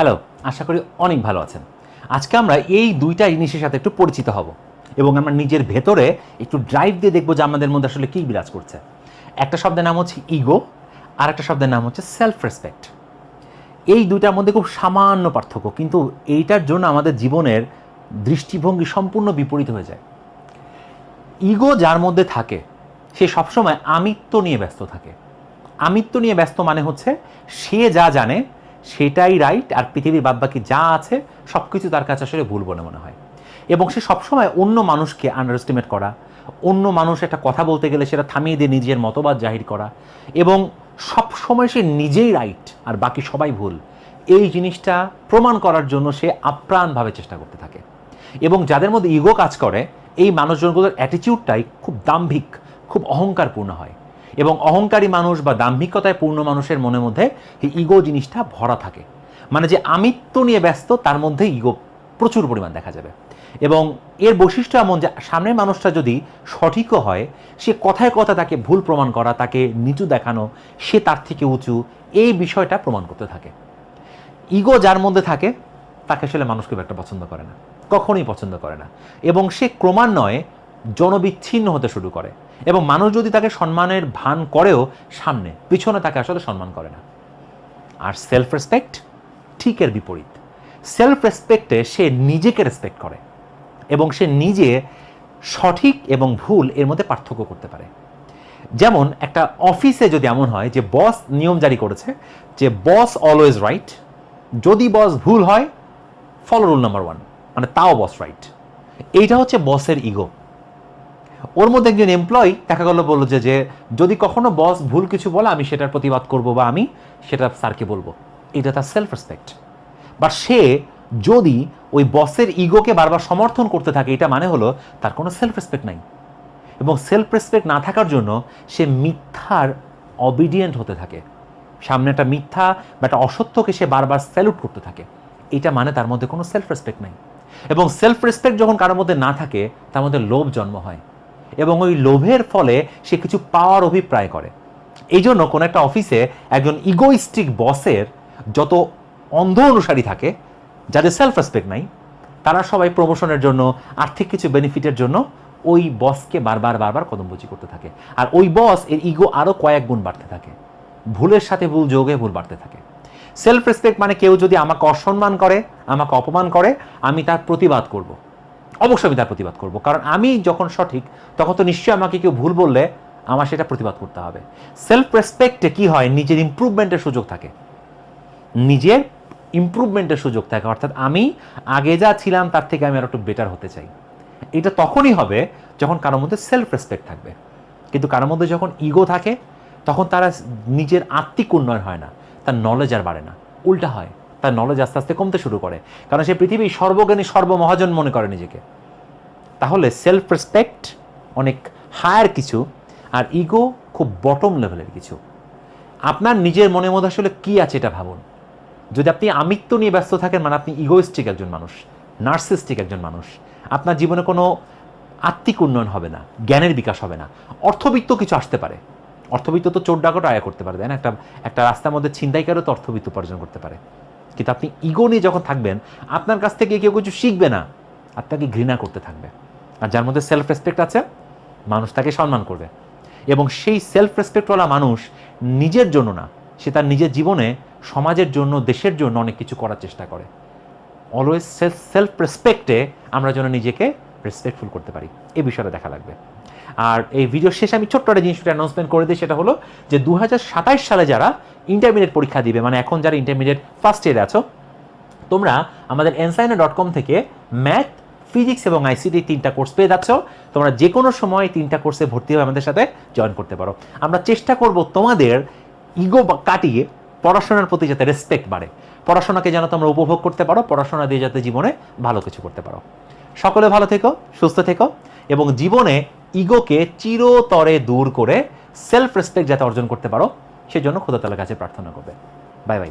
Hello, আশা করি অনেক ভালো আছেন। আজকে আমরা এই দুইটা জিনিসের সাথে একটু পরিচিত হব এবং আমরা নিজের ভেতরে একটু ড্রাইভ দিয়ে দেখব যে আমাদের মধ্যে আসলে কী বিরাজ করছে। একটা শব্দের নাম হচ্ছে ইগো আর একটা শব্দের নাম হচ্ছে সেলফ রেসপেক্ট এই দুইটার মধ্যে খুব সামান্য পার্থক্য, কিন্তু এইটার জন্য আমাদের জীবনের দৃষ্টিভঙ্গি সম্পূর্ণ বিপরীত হয়ে যায়। ইগো যার মধ্যে থাকে, সে সবসময় আমিত্ব নিয়ে ব্যস্ত থাকে। আমিত্ব নিয়ে ব্যস্ত মানে হচ্ছে সে যা জানে সেটাই রাইট আর পৃথিবীর বাদবাকি যা আছে সব কিছু তার কাছে আসলে ভুল বলে মনে হয়। এবং সে সবসময় অন্য মানুষকে আন্ডার এস্টিমেট করা, অন্য মানুষ একটা কথা বলতে গেলে সেটা থামিয়ে দিয়ে নিজের মতবাদ জাহির করা এবং সব সময় সে নিজেই রাইট আর বাকি সবাই ভুল। এই জিনিসটা প্রমাণ করার জন্য সে আপ্রাণভাবে চেষ্টা করতে থাকে। এবং যাদের মধ্যে ইগো কাজ করে, এই মানুষজনগুলোর অ্যাটিটিউডটাই খুব দাম্ভিক, খুব অহংকারপূর্ণ হয়। এবং অহংকারী মানুষ বা দাম্ভিকতায় পূর্ণ মানুষের মনের মধ্যে এই ইগো জিনিসটা ভরা থাকে। মানে যে আমিত্ব নিয়ে ব্যস্ত, তার মধ্যে ইগো প্রচুর পরিমাণ দেখা যাবে। এবং এর বৈশিষ্ট্য এমন যে, সামনের মানুষটা যদি সঠিকও হয়, সে কথায় কথা তাকে ভুল প্রমাণ করা, তাকে নিচু দেখানো, সে তার থেকে উঁচু, এই বিষয়টা প্রমাণ করতে থাকে। ইগো যার মধ্যে থাকে, তাকে আসলে মানুষ খুব একটা পছন্দ করে না। কখনোই পছন্দ করে না। এবং সে ক্রমান্বয়ে জনবিচ্ছিন্ন হতে শুরু করে। এবং মানুষ যদি তাকে সম্মানের ভান করেও সামনে, পিছনে তাকে আসলে সম্মান করে না। আর সেলফ রেসপেক্ট ঠিকের বিপরীত। সেলফ রেসপেক্টে সে নিজেকে রেসপেক্ট করে এবং সে নিজে সঠিক এবং ভুল এর মধ্যে পার্থক্য করতে পারে। যেমন একটা অফিসে যদি এমন হয় যে বস নিয়ম জারি করেছে যে বস অলওয়েজ রাইট যদি বস ভুল হয় ফলো রুল নাম্বার ওয়ান মানে তাও বস রাইট এইটা হচ্ছে বসের ইগো ওর মধ্যে একজন এমপ্লয়ি দেখা গেল বলল যে যে যদি কখনো বস ভুল কিছু বলে, আমি সেটার প্রতিবাদ করব বা আমি সেটা স্যারকে বলব। এটা তার সেলফ রেসপেক্ট বাট সে যদি ওই বসের ইগোকে বারবার সমর্থন করতে থাকে, এটা মানে হলো তার কোনো সেলফ রেসপেক্ট নাই। এবং সেলফ রেসপেক্ট না থাকার জন্য সে মিথ্যার অবিডিয়েন্ট হতে থাকে। সামনে একটা মিথ্যা বা একটা অসত্যকে সে বারবার স্যালুট করতে থাকে। এটা মানে তার মধ্যে কোনো সেলফ রেসপেক্ট নাই। এবং সেলফ রেসপেক্ট যখন কারোর মধ্যে না থাকে, তার মধ্যে লোভ জন্ম হয়। এবং ওই লোভের ফলে সে কিছু পাওয়ার অভিপ্রায় করে। এই জন্য কোনো একটা অফিসে একজন ইগোইস্টিক বসের যত অন্ধ অনুসারী থাকে, যাদের সেলফ রেসপেক্ট নাই, তারা সবাই প্রমোশনের জন্য, আর্থিক কিছু বেনিফিটের জন্য ওই বসকে বারবার বারবার কদমবুচি করতে থাকে। আর ওই বস এর ইগো আরও কয়েক গুণ বাড়তে থাকে। ভুলের সাথে ভুল, যোগে ভুল বাড়তে থাকে। সেলফ রেসপেক্ট মানে কেউ যদি আমাকে অসম্মান করে, আমাকে অপমান করে, আমি তার প্রতিবাদ করব। অবশ্যই আমি তার প্রতিবাদ করব। কারণ আমি যখন সঠিক, তখন তো নিশ্চয়ই আমাকে কেউ ভুল বললে আমার সেটা প্রতিবাদ করতে হবে। সেলফ রেসপেক্টে কি হয়? নিজের ইম্প্রুভমেন্টের সুযোগ থাকে। নিজের ইম্প্রুভমেন্টের সুযোগ থাকে। অর্থাৎ আমি আগে যা ছিলাম, তার থেকে আমি আর একটু বেটার হতে চাই। এটা তখনই হবে যখন কারোর মধ্যে সেলফ রেসপেক্ট থাকবে। কিন্তু কারোর মধ্যে যখন ইগো থাকে, তখন তারা নিজের আত্মিক উন্নয়ন হয় না। তার নলেজ আর বাড়ে না। উল্টা হয়। তার নলেজ আস্তে আস্তে কমতে শুরু করে। কারণ সে পৃথিবীর সর্বজ্ঞানী, সর্বমহাজন মনে করে নিজেকে। তাহলে সেলফ রেসপেক্ট অনেক হায়ার কিছু আর ইগো খুব বটম লেভেলের কিছু। আপনার নিজের মনের মধ্যে আসলে কী আছে এটা ভাবুন। যদি আপনি আমিত্ব নিয়ে ব্যস্ত থাকেন মানে আপনি ইগোইস্টিক একজন মানুষ নার্সিস্টিক একজন মানুষ, আপনার জীবনে কোনো আত্মিক উন্নয়ন হবে না, জ্ঞানের বিকাশ হবে না। অর্থবিত্ত কিছু আসতে পারে। অর্থবিত্ত তো চোর ডাকট আয়া করতে পারে, তাই না? একটা একটা রাস্তার মধ্যে ছিনতাইকারও তো অর্থবিত্ত উপার্জন করতে পারে। কিন্তু আপনি ইগো নিয়ে যখন থাকবেন, আপনার কাছ থেকে কেউ কিছু শিখবে না আপনাকে ঘৃণা করতে থাকবে। আর যার মধ্যে সেলফ রেসপেক্ট আছে, মানুষ তাকে সম্মান করবে। এবং সেই সেলফ রেসপেক্টওয়ালা মানুষ নিজের জন্য না, সে তার নিজের জীবনে, সমাজের জন্য, দেশের জন্য অনেক কিছু করার চেষ্টা করে। অলওয়েজ সেলফ রেসপেক্টে আমরা যেন নিজেকে রেসপেক্টফুল করতে পারি। এ বিষয়টা দেখা লাগবে। আর এই ভিডিও শেষে আমি ছোট্ট একটা জিনিসটা অ্যানাউন্সমেন্ট করে দিই, সেটা হলো যে দু সালে যারা ইন্টারমিডিয়েট পরীক্ষা দিবে মানে এখন যারা ইন্টারমিডিয়েট ফার্স্ট ইয়ারে আছো, তোমরা আমাদের এনসাইনা ডট কম থেকে ম্যাথ ফিজিক্স এবং আইসিটি তিনটা কোর্স পেয়ে যাচ্ছ। তোমরা যে কোনো সময় তিনটা কোর্সে ভর্তি হয়ে আমাদের সাথে জয়েন করতে পারো। আমরা চেষ্টা করব তোমাদের ইগো কাটিয়ে পড়াশোনার প্রতি যাতে রেসপেক্ট বাড়ে। পড়াশোনাকে যেন তোমরা উপভোগ করতে পারো, পড়াশোনা দিয়ে যাতে জীবনে ভালো কিছু করতে পারো। সকলে ভালো থেকো, সুস্থ থেকো, এবং জীবনে ইগোকে চিরতরে দূর করে সেলফ রেসপেক্ট যাতে অর্জন করতে পারো, সেজন্য খোদাতালার কাছে প্রার্থনা করবে। Bye bye